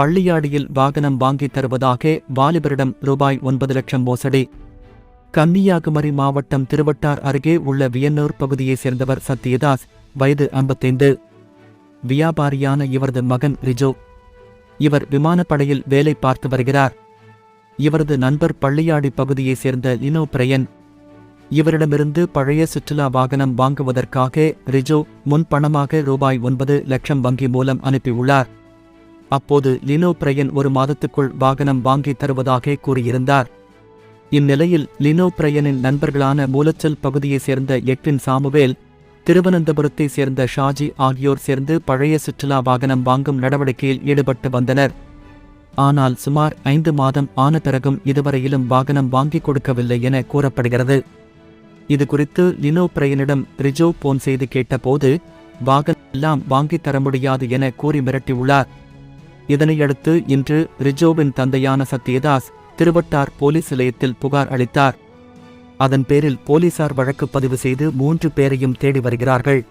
பள்ளியாடியில் வாகனம் வாங்கித் தருவதாக வாலிபரிடம் ரூபாய் ஒன்பது லட்சம் மோசடி. கன்னியாகுமரி மாவட்டம் திருவட்டார் அருகே உள்ள வியன்னூர் பகுதியைச் சேர்ந்தவர் சத்யதாஸ் வயது ஐம்பத்தைந்து. வியாபாரியான இவரது மகன் ரிஜோ. இவர் விமானப்படையில் வேலை பார்த்து வருகிறார். இவரது நண்பர் பள்ளியாடி பகுதியைச் சேர்ந்த லினோ பிரயன். இவரிடமிருந்து பழைய சுற்றுலா வாகனம் வாங்குவதற்காக ரிஜோ முன் பணமாக ரூபாய் ஒன்பது லட்சம் வங்கி மூலம் அனுப்பியுள்ளார். அப்போது லினோ பிரயன் ஒரு மாதத்துக்குள் வாகனம் வாங்கித் தருவதாக கூறியிருந்தார். இந்நிலையில் லினோ பிரயனின் நண்பர்களான மூலச்சல் பகுதியைச் சேர்ந்த எக்வின் சாமுவேல் திருவனந்தபுரத்தைச் சேர்ந்த ஷாஜி ஆகியோர் சேர்ந்து பழைய சுற்றுலா வாகனம் வாங்கும் நடவடிக்கையில் ஈடுபட்டு வந்தனர். ஆனால் சுமார் ஐந்து மாதம் ஆன பிறகும் இதுவரையிலும் வாகனம் வாங்கிக் கொடுக்கவில்லை என கூறப்படுகிறது. இது குறித்து லினோ பிரயனிடம் ரிஜோ போன் செய்து கேட்டபோது வாகனம் எல்லாம் வாங்கித் தர முடியாது என கூறி மிரட்டியுள்ளார். இதனையடுத்து இன்று ரிஜோவின் தந்தையான சத்யதாஸ் திருவட்டார் போலீஸ் நிலையத்தில் புகார் அளித்தார். அதன் பேரில் போலீசார் வழக்கு பதிவு செய்து மூன்று பேரையும் தேடி வருகிறார்கள்.